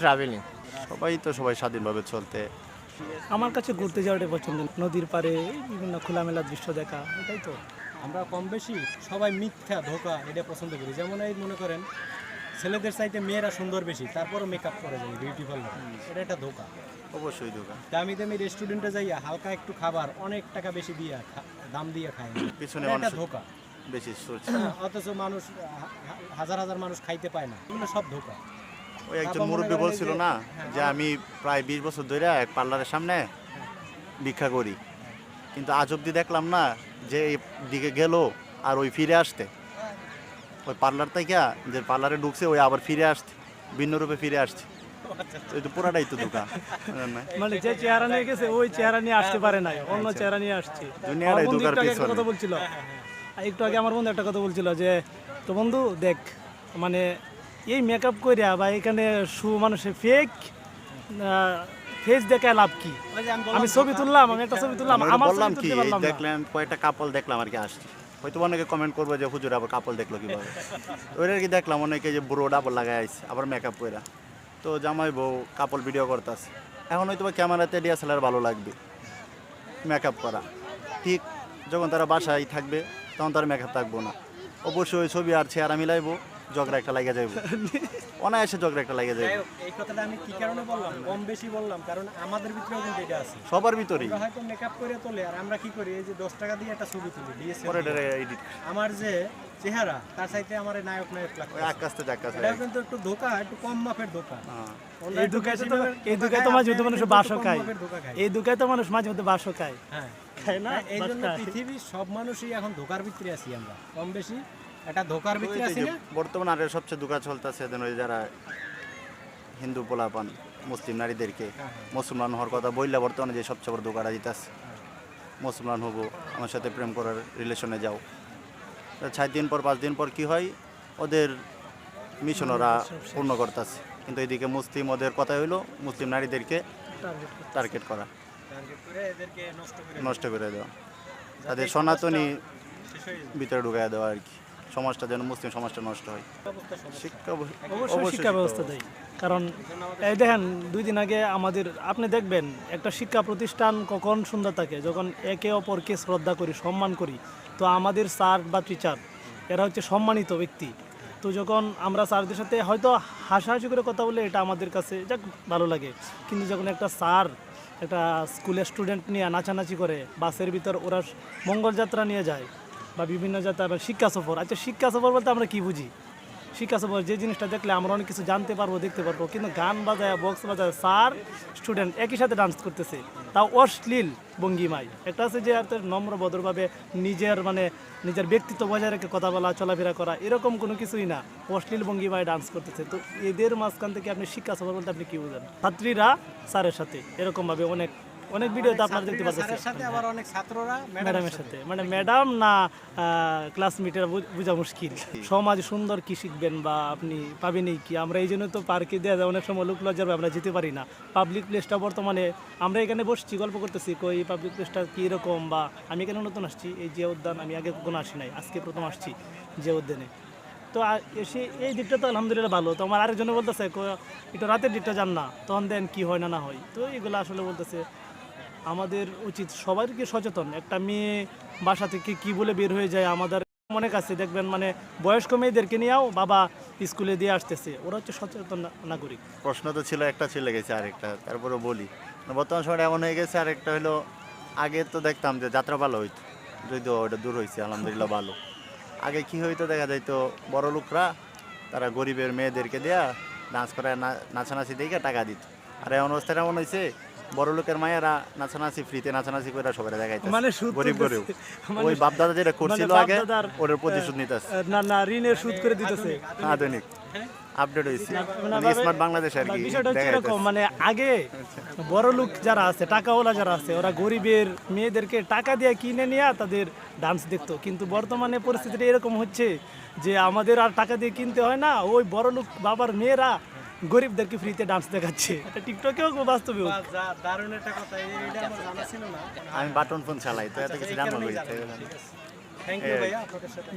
Travelling সবাই তো সবাই স্বাধীনভাবে চলতে। আমার কাছে ঘুরতে যাওয়াটাই পছন্দ। নদীর পাড়ে বিভিন্ন খোলামেলা দৃশ্য দেখা এটাই তো। আমরা কম বেশি সবাই মিথ্যা ধোকা এটা পছন্দ করি। যেমন এই মনে করেন ছেলেদের চাইতে মেয়েরা সুন্দর বেশি তারপরও মেকআপ করে যায় বিউটি পার্লার এটা একটা ধোকা। অবশ্যই ধোকা। দামি দামি রেস্টুরেন্টে যাইয়া হালকা একটু খাবার অনেক টাকা বেশি দিয়া দাম দিয়ে খায় পিছনে এটা একটা ধোকা। বেশি অথচ মানুষ হাজার হাজার মানুষ খাইতে পায় না। এগুলো সব ধোকা। ওই একজন মুরব্বী বলছিল না হ্যাঁ, যে আমি প্রায় বিশ বছর ধরে এক পার্লারের সামনে ভিক্ষা করি। কিন্তু আজ অব্দি দেখলাম না যে এই দিকে গেল আর ওই ফিরে আসতে। ওই পার্লার থেকে যে পার্লারে ঢুকছে ওই আবার ফিরে আসতে ভিন্ন রূপে ফিরে আসছে। ওই তো পুরাটাই তো দোকান মানে যে চেহারা নিয়ে গেছে ওই চেহারা নিয়ে আসতে পারে নাই অন্য চেহারা নিয়ে আসছে। দুনিয়াটাই পেছনে। কথা বলছিল। একটু আগে আমার বন্ধু একটা কথা বলছিল যে তো বন্ধু দেখ মানে এই মেকআপ করিয়া বা এখানে শু মানুষের ফেক ফেস দেখায় লাভ কি? আমি ছবি তুললাম আমি একটা ছবি তুললাম আমার বললাম কি দেখলেন কয়েকটা কাপল দেখলাম আর কি আসছে। হয়তো অনেকে কমেন্ট করবে যে হুজুর আবার কাপল দেখল কীভাবে? ওইটা আর কি দেখলাম অনেকে যে বুড়ো ডাবল লাগাই আইছে আবার মেকআপ কইরা। তো জামাই বউ কাপল ভিডিও করতেছে। এখন হয়তো বা ক্যামেরাতে ডিএসএলআর ভালো লাগবে মেকআপ করা। ঠিক যখন তারা বাসায় থাকবে তখন তার মেকআপ থাকব না। অবশ্যই ওই ছবি আর চেহারা মিলাইবো। ঝগড়া একটা লাগে যাইব। অনায়াসে ঝগড়া একটা লাগে যাইব। এই কথাটা আমি কি কারণে বললাম? কম বেশি বললাম কারণ আমাদের ভিতরেও কিন্তু এটা আছে। সবার ভিতরেই। ওরা হয়তো মেকআপ করে তোলে আর আমরা কি করি? এই যে দশ টাকা দিয়ে একটা ছবি তুলি DSLR পরে। এডিট আমার যে চেহারা তার চাইতে আমার নায়ক নায়ক লাগবে। আকাশতে আকাশে এটা কিন্তু একটু ধোকা একটু কম মাপের ধোকা। হ্যাঁ। এই বেশি তো এই ধোকা দুকায় খায়, তো মাঝে মধ্যে মানুষ বাসও খায়। এই দুকায় তো মানুষ মাঝে মধ্যে বাসও খায়। হ্যাঁ। খায় না? এই জন্য পৃথিবীর সব মানুষই এখন ধোকার ভিতরে আছি আমরা। কম বেশি একটা ধোকার ভিতরে আছি না? বর্তমানে আর সবচেয়ে দুঃখ চলতেছে যেন ওই যারা হিন্দু পোলাপান মুসলিম নারীদেরকে মুসলমান হওয়ার কথা বললে বর্তমানে যে সবচেয়ে বড় দোকাটা দিতেছে। মুসলমান হব আমার সাথে প্রেম করার রিলেশনে যাও। তো ছয় দিন পর পাঁচ দিন পর কি হয়? ওদের মিশন ওরা পূর্ণ করতেছে। কিন্তু এদিকে মুসলিম ওদের কথা হইল মুসলিম নারীদেরকে টার্গেট করা। নষ্ট করে দেওয়া। তাদের সনাতনী হয়ে। ভিতরে ঢুকাই দেওয়া আর কি। সমাজটা যেন মুসলিম সমাজটা নষ্ট হয়। শিক্ষা অবশ্যই শিক্ষা ব্যবস্থা দেয়। কারণ এই দেখেন দুই দিন আগে আমাদের আপনি দেখবেন একটা শিক্ষা প্রতিষ্ঠান কখন সুন্দর থাকে। যখন একে অপরকে শ্রদ্ধা করি সম্মান করি তো আমাদের স্যার বা টিচার এরা হচ্ছে সম্মানিত ব্যক্তি। তো যখন আমরা স্যারদের সাথে হয়তো হাসাহাসি করে কথা বলে এটা আমাদের কাছে যাক ভালো লাগে। কিন্তু যখন একটা স্যার একটা স্কুলের স্টুডেন্ট নিয়ে নাচানাচি করে বাসের ভিতর ওরা মঙ্গলযাত্রা নিয়ে যায় বা বিভিন্ন যাত্রা শিক্ষা সফর। আচ্ছা শিক্ষা সফর বলতে আমরা কি বুঝি? শিক্ষা সফর, যে জিনিসটা দেখলে আমরা অনেক কিছু জানতে পারব, দেখতে পারব, কিন্তু গান বাজায়, বক্স বাজায়, স্যার স্টুডেন্ট একই সাথে ডান্স করতেছে। তাও অশ্লীল ভঙ্গিমায়। একটা আছে যে নম্র ভদ্রভাবে নিজের মানে নিজের ব্যক্তিত্ব বজায় রেখে কথা বলা, চলাফেরা করা, এরকম কোনো কিছুই না। অশ্লীল ভঙ্গিমায় ডান্স করতেছে। তো এদের মাঝখান থেকে আপনি শিক্ষা সফর বলতে আপনি কি বুঝেন? ছাত্রীরা স্যারের সাথে এরকমভাবে অনেক অনেক ভিডিওতে আপনারা দেখতে পাচ্ছেন। স্যারের সাথে আবার অনেক ছাত্ররা ম্যাডামের সাথে। মানে ম্যাডাম না ক্লাসমেটের বোঝা মুশকিল। সমাজ সুন্দর কি শিখবেন বা আপনি পাবেনই কি? আমরা এই জন্য তো পার্কে দেওয়া যায় অনেক সময় লোক লজ্জার আমরা যেতে পারি না। পাবলিক প্লেসটা বর্তমানে আমরা এখানে বসছি গল্প করতেছি কই পাবলিক প্লেসটা কীরকম বা আমি এখানে নতুন আসছি এই যে উদ্যান আমি আগে কখনো আসি নাই আজকে প্রথম আসছি যে উদ্যানে। তো এসে এই দিকটা তো আলহামদুলিল্লাহ ভালো। তো আমার আরেকজনে বলতেছে একটু রাতের দিকটা যান না তখন দেন কি হয় না না হয়। তো এগুলো আসলে বলতেছে আমাদের উচিত সবাইকে সচেতন। একটা মেয়ে বাসা থেকে কি বলে বের হয়ে যায় আমাদের মনে কাছে দেখবেন মানে বয়স্ক মেয়েদেরকে নিয়েও বাবা স্কুলে দিয়ে আসতেছে। ওরা হচ্ছে সচেতন নাগরিক। প্রশ্ন তো ছিল, একটা ছিল গেছে আরেকটা তারপরে বলি। বর্তমান সময় এমন হয়ে গেছে, আরেকটা হলো, আগে তো দেখতাম যে যাত্রা ভালো হইতো, যদিও ওটা দূর হয়েছে আলহামদুলিল্লাহ ভালো। আগে কি হইতো, দেখা যাইতো, বড় লোকরা, তারা গরিবের মেয়েদেরকে দেয়া ডান্স করে নাচানাচি দেখে টাকা দিত। আর এমন অবস্থাটা এমন হয়েছে বড় লোকের মায়েরা নাচানাচি ফ্রিতে নাচানাচি করে সবাই দেখাইতে মানে গরিব গরিব। মানে ওই বাপদাদা যেটা করছিল মানে আগে বাপ-দাদার, প্রতিশোধ নিতেছে। না না ঋণের সুদ করে দিতেছে। আধুনিক। আপডেট হয়েছে মানে মানে স্মার্ট বাংলাদেশ আর কি বিষয়টা হচ্ছে এরকম মানে আগে বড় লোক যারা আছে টাকাওয়ালা যারা আছে ওরা গরিবের মেয়েদেরকে টাকা দিয়ে কিনে নিয়ে তাদের ডান্স দেখতো। কিন্তু বর্তমানে পরিস্থিতিটা এরকম হচ্ছে যে আমাদের আর টাকা দিয়ে কিনতে হয় না ওই বড় লোক বাবার মেয়েরা গরিবদেরকে ফ্রিতে ডান্স দেখাচ্ছে। এটা টিকটকেও বাস্তবে দারুণ একটা কথা এটা আমার জানা ছিল না। আমি বাটন ফোন চালাই তো এত কিছু জানা হয়েছে থ্যাংক ইউ ভাইয়া আপনাদের সাথে।